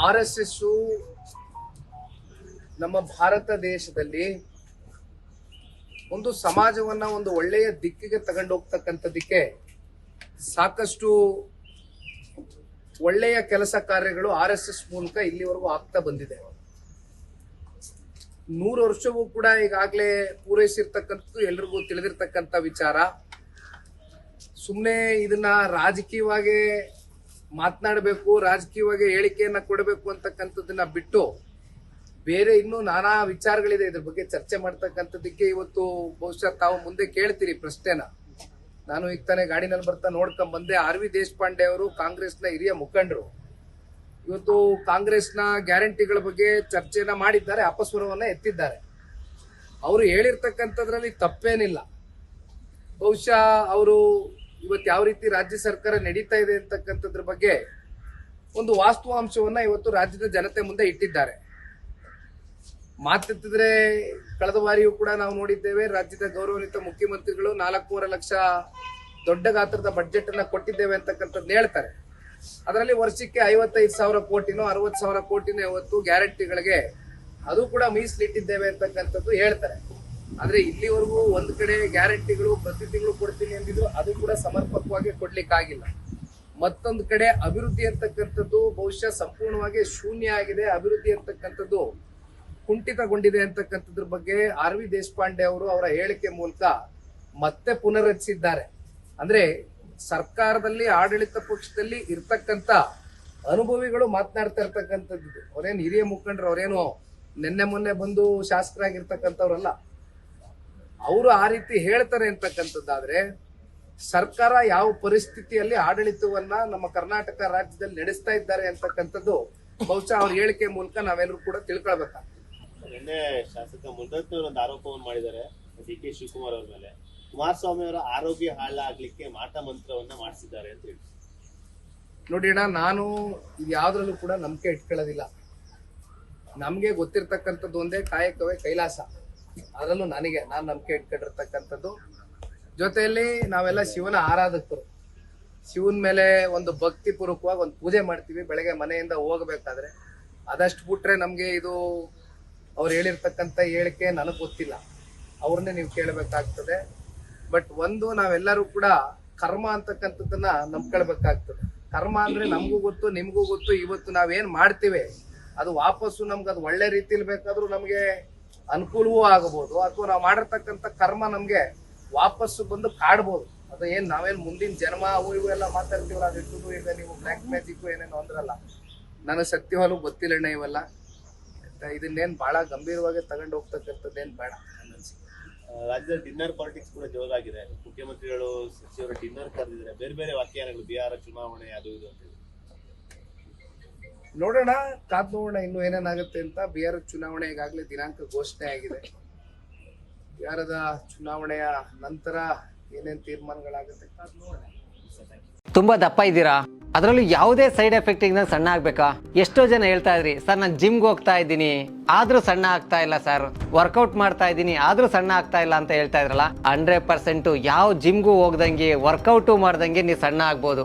R S S ನಮ್ಮ ಭಾರತ ದೇಶದಲ್ಲಿ ಒಂದು ಸಮಾಜವನ್ನ ಒಂದು ಒಳ್ಳೆಯ ದಿಕ್ಕಿಗೆ ತಗೊಂಡು ಹೋಗ್ತಕ್ಕಂಥದ್ದಕ್ಕೆ ಸಾಕಷ್ಟು ಒಳ್ಳೆಯ ಕೆಲಸ ಕಾರ್ಯಗಳು ಆರ್ ಎಸ್ ಎಸ್ ಮೂಲಕ ಇಲ್ಲಿವರೆಗೂ ಆಗ್ತಾ ಬಂದಿದೆ. ನೂರು ವರ್ಷವೂ ಕೂಡ ಈಗಾಗಲೇ ಪೂರೈಸಿರ್ತಕ್ಕಂಥದ್ದು ಎಲ್ರಿಗೂ ತಿಳಿದಿರ್ತಕ್ಕಂಥ ವಿಚಾರ. ಸುಮ್ಮನೆ ಇದನ್ನ ರಾಜಕೀಯವಾಗಿ ಮಾತನಾಡಬೇಕು, ರಾಜಕೀಯವಾಗಿ ಹೇಳಿಕೆಯನ್ನ ಕೊಡಬೇಕು ಅಂತಕ್ಕಂಥದ್ದನ್ನ ಬಿಟ್ಟು ಬೇರೆ ಇನ್ನೂ ನಾನಾ ವಿಚಾರಗಳಿದೆ ಇದ್ರ ಬಗ್ಗೆ ಚರ್ಚೆ ಮಾಡ್ತಕ್ಕಂಥದ್ದಕ್ಕೆ ಇವತ್ತು ಬಹುಶಃ ತಾವು ಮುಂದೆ ಕೇಳ್ತೀರಿ ಪ್ರಶ್ನೆನ. ನಾನು ಈಗ ತಾನೇ ಗಾಡಿನಲ್ಲಿ ಬರ್ತಾ ನೋಡ್ಕೊಂಡ್ ಬಂದೆ. ಆರ್ ವಿ ದೇಶಪಾಂಡೆ ಅವರು ಕಾಂಗ್ರೆಸ್ನ ಹಿರಿಯ ಮುಖಂಡರು. ಇವತ್ತು ಕಾಂಗ್ರೆಸ್ನ ಗ್ಯಾರಂಟಿಗಳ ಬಗ್ಗೆ ಚರ್ಚೆನ ಮಾಡಿದ್ದಾರೆ, ಅಪಸ್ವರವನ್ನ ಎತ್ತಿದ್ದಾರೆ. ಅವರು ಹೇಳಿರ್ತಕ್ಕಂಥದ್ರಲ್ಲಿ ತಪ್ಪೇನಿಲ್ಲ. ಬಹುಶಃ ಅವರು ಇವತ್ತು ಯಾವ ರೀತಿ ರಾಜ್ಯ ಸರ್ಕಾರ ನಡೀತಾ ಇದೆ ಅಂತಕ್ಕಂಥದ್ರ ಬಗ್ಗೆ ಒಂದು ವಾಸ್ತವಾಂಶವನ್ನ ಇವತ್ತು ರಾಜ್ಯದ ಜನತೆ ಮುಂದೆ ಇಟ್ಟಿದ್ದಾರೆ. ಮಾತೆತ್ತಿದ್ರೆ ಕಳೆದ ಬಾರಿಯೂ ಕೂಡ ನಾವು ನೋಡಿದ್ದೇವೆ, ರಾಜ್ಯದ ಗೌರವಾನ್ವಿತ ಮುಖ್ಯಮಂತ್ರಿಗಳು ನಾಲ್ಕೂವರೆ ಲಕ್ಷ ದೊಡ್ಡ ಗಾತ್ರದ ಬಡ್ಜೆಟ್ ಅನ್ನ ಕೊಟ್ಟಿದ್ದೇವೆ ಅಂತಕ್ಕಂಥದ್ದು ಹೇಳ್ತಾರೆ. ಅದರಲ್ಲಿ ವರ್ಷಕ್ಕೆ ಐವತ್ತೈದು ಸಾವಿರ ಕೋಟಿನೋ ಅರವತ್ತು ಸಾವಿರ ಕೋಟಿನೋ ಇವತ್ತು ಗ್ಯಾರಂಟಿಗಳಿಗೆ ಅದು ಕೂಡ ಮೀಸಲಿಟ್ಟಿದ್ದೇವೆ ಅಂತಕ್ಕಂಥದ್ದು ಹೇಳ್ತಾರೆ. ಆದ್ರೆ ಇಲ್ಲಿವರೆಗೂ ಒಂದ್ ಕಡೆ ಗ್ಯಾರಂಟಿಗಳು ಪ್ರತಿ ತಿಂಗಳು ಕೊಡ್ತೀನಿ ಅಂದಿದ್ರು, ಅದು ಕೂಡ ಸಮರ್ಪಕವಾಗಿ ಕೊಡ್ಲಿಕ್ಕಾಗಿಲ್ಲ. ಮತ್ತೊಂದು ಕಡೆ ಅಭಿವೃದ್ಧಿ ಅಂತಕ್ಕಂಥದ್ದು ಬಹುಶಃ ಸಂಪೂರ್ಣವಾಗಿ ಶೂನ್ಯ ಆಗಿದೆ. ಅಭಿವೃದ್ಧಿ ಅಂತಕ್ಕಂಥದ್ದು ಕುಂಠಿತಗೊಂಡಿದೆ ಅಂತಕ್ಕಂಥದ್ರ ಬಗ್ಗೆ ಆರ್ ವಿ ದೇಶಪಾಂಡೆ ಅವರು ಅವರ ಹೇಳಿಕೆ ಮೂಲಕ ಮತ್ತೆ ಪುನರ್ರಚಿಸಿದ್ದಾರೆ ಅಂದ್ರೆ ಸರ್ಕಾರದಲ್ಲಿ, ಆಡಳಿತ ಪಕ್ಷದಲ್ಲಿ ಇರ್ತಕ್ಕಂಥ ಅನುಭವಿಗಳು ಮಾತನಾಡ್ತಾ ಇರ್ತಕ್ಕಂಥದ್ದು. ಅವರೇನು ಹಿರಿಯ ಮುಖಂಡರು, ಅವ್ರೇನು ನಿನ್ನೆ ಮೊನ್ನೆ ಬಂದು ಶಾಸಕರಾಗಿರ್ತಕ್ಕಂಥವ್ರಲ್ಲ. ಅವರು ಆ ರೀತಿ ಹೇಳ್ತಾರೆ ಅಂತಕ್ಕಂಥದ್ದಾದ್ರೆ ಸರ್ಕಾರ ಯಾವ ಪರಿಸ್ಥಿತಿಯಲ್ಲಿ ಆಡಳಿತವನ್ನ ನಮ್ಮ ಕರ್ನಾಟಕ ರಾಜ್ಯದಲ್ಲಿ ನಡೆಸ್ತಾ ಇದ್ದಾರೆ ಅಂತಕ್ಕಂಥದ್ದು ಬಹುಶಃ ಅವ್ರ ಹೇಳಿಕೆ ಮೂಲಕ ನಾವೆಲ್ಲರೂ ಕೂಡ ತಿಳ್ಕೊಳ್ಬೇಕಾಗ್ತದೆ. ನಿನ್ನೆ ಶಾಸಕ ಮುದ್ದತ್ನವರು ಒಂದು ಆರೋಪವನ್ನು ಮಾಡಿದ್ದಾರೆ ಡಿ ಕೆ ಶಿವಕುಮಾರ್ ಅವ್ರ ಮೇಲೆ. ಕುಮಾರಸ್ವಾಮಿ ಅವರ ಆರೋಗ್ಯ ಹಾಳಾಗ್ಲಿಕ್ಕೆ ಮಾಟ ಮಂತ್ರವನ್ನ ಮಾಡಿಸಿದ್ದಾರೆ ಅಂತ ಹೇಳಿ. ನೋಡಿ ಅಣ್ಣ ನಾನು ಯಾವ್ದ್ರಲ್ಲೂ ಕೂಡ ನಂಬಿಕೆ ಇಟ್ಕೊಳ್ಳೋದಿಲ್ಲ. ನಮ್ಗೆ ಗೊತ್ತಿರ್ತಕ್ಕಂಥದ್ದು ಒಂದೇ ಕಾಯಕವೇ ಕೈಲಾಸ. ಅದರಲ್ಲೂ ನನಗೆ, ನಾನು ನಂಬಿಕೆ ಇಟ್ಕೊಂಡಿರ್ತಕ್ಕಂಥದ್ದು. ಜೊತೆಯಲ್ಲಿ ನಾವೆಲ್ಲ ಶಿವನ ಆರಾಧಕರು. ಶಿವನ ಮೇಲೆ ಒಂದು ಭಕ್ತಿ ಪೂರ್ವಕವಾಗಿ ಒಂದು ಪೂಜೆ ಮಾಡ್ತೀವಿ, ಬೆಳಗ್ಗೆ ಮನೆಯಿಂದ ಹೋಗಬೇಕಾದ್ರೆ. ಅದಷ್ಟು ಬಿಟ್ರೆ ನಮಗೆ ಇದು, ಅವ್ರು ಹೇಳಿರ್ತಕ್ಕಂಥ ಹೇಳಿಕೆ ನನಗೆ ಗೊತ್ತಿಲ್ಲ. ಅವ್ರನ್ನೇ ನೀವು ಕೇಳಬೇಕಾಗ್ತದೆ. ಬಟ್ ಒಂದು, ನಾವೆಲ್ಲರೂ ಕೂಡ ಕರ್ಮ ಅಂತಕ್ಕಂಥದ್ದನ್ನ ನಂಬ್ಕೊಳ್ಬೇಕಾಗ್ತದೆ. ಕರ್ಮ ಅಂದ್ರೆ ನಮಗೂ ಗೊತ್ತು, ನಿಮಗೂ ಗೊತ್ತು, ಇವತ್ತು ನಾವೇನ್ ಮಾಡ್ತೀವಿ, ಅದು ವಾಪಸ್ಸು ನಮ್ಗೆ ಅದು ಒಳ್ಳೆ ರೀತಿಲಿ ಬೇಕಾದ್ರೂ ನಮ್ಗೆ ಅನುಕೂಲವೂ ಆಗಬಹುದು ಅಥವಾ ನಾವು ಮಾಡಿರ್ತಕ್ಕಂಥ ಕರ್ಮ ನಮಗೆ ವಾಪಸ್ಸು ಬಂದು ಕಾಡ್ಬೋದು. ಅದು ಏನ್ ನಾವೇನ್ ಮುಂದಿನ ಜನ್ಮ ಅವು ಇವು ಎಲ್ಲ ಮಾತಾಡ್ತೀವಲ್ಲ ಅದಿಟ್ಟು ಈಗ ನೀವು ಬ್ಲ್ಯಾಕ್ ಮ್ಯಾಜಿಕ್ ಏನೇನು ಅಂದ್ರಲ್ಲ. ನನಗೆ ಹೊಲವು ಗೊತ್ತಿಲ್ಲಣ್ಣ ಇವೆಲ್ಲ. ಇದನ್ನೇನು ಬಹಳ ಗಂಭೀರವಾಗಿ ತಗೊಂಡು ಹೋಗ್ತಕ್ಕಂಥದ್ದೇನ್ ಬೇಡ ರಾಜ್ಯದ ಡಿನ್ನರ್ ಪಾಲಿಟಿಕ್ಸ್ ಕೂಡ ಜೋರಾಗಿದೆ ಮುಖ್ಯಮಂತ್ರಿಗಳು, ಸಚಿವರು ಡಿನ್ನರ್ ಕರೆದಿದ್ದಾರೆ ಬೇರೆ ಬೇರೆ ವ್ಯಾಖ್ಯಾನಗಳು, ಬಿಹಾರ ಚುನಾವಣೆ, ಅದು ಇದು ಅಂತ ಹೇಳಿ. ನೋಡೋಣ ಕಾದ್ ನೋಡೋಣ ಇನ್ನು ಏನೇನಾಗುತ್ತೆ ಅಂತ. ಬಿಹಾರ ಚುನಾವಣೆ ಈಗಾಗಲೇ ದಿನಾಂಕ ಘೋಷಣೆ ಆಗಿದೆ. ಬಿಹಾರದ ಚುನಾವಣೆಯ ನಂತರ ಏನೇನ್ ತೀರ್ಮಾನಗಳಾಗುತ್ತೆ ಕಾದ್ ನೋಡೋಣ. ತುಂಬಾ ದಪ್ಪ ಇದ್ದೀರಾ? ಅದರಲ್ಲೂ ಯಾವುದೇ ಸೈಡ್ ಎಫೆಕ್ಟ್ ಇಂದ ಸಣ್ಣ ಆಗ್ಬೇಕಾ? ಎಷ್ಟೋ ಜನ ಹೇಳ್ತಾ ಇದ್ರಿ, ಸರ್, ನಾನು ಜಿಮ್ಗೆ ಹೋಗ್ತಾ ಇದ್ದೀನಿ. ಆದ್ರೂ ಸಣ್ಣ ಆಗ್ತಾ ಇಲ್ಲ, ಸರ್. ವರ್ಕೌಟ್ ಮಾಡ್ತಾ ಇದ್ದೀನಿ, ಆದ್ರೂ ಸಣ್ಣ ಆಗ್ತಾ ಇಲ್ಲ ಅಂತ ಹೇಳ್ತಾ ಇದ್ರಲ್ಲ ಹಂಡ್ರೆಡ್ ಪರ್ಸೆಂಟ್ ಯಾವ ಜಿಮ್ಗೂ ಹೋಗ್ದಂಗೆ ವರ್ಕೌಟು ಮಾಡ್ದಂಗೆ ನೀವು ಸಣ್ಣ ಆಗ್ಬೋದು.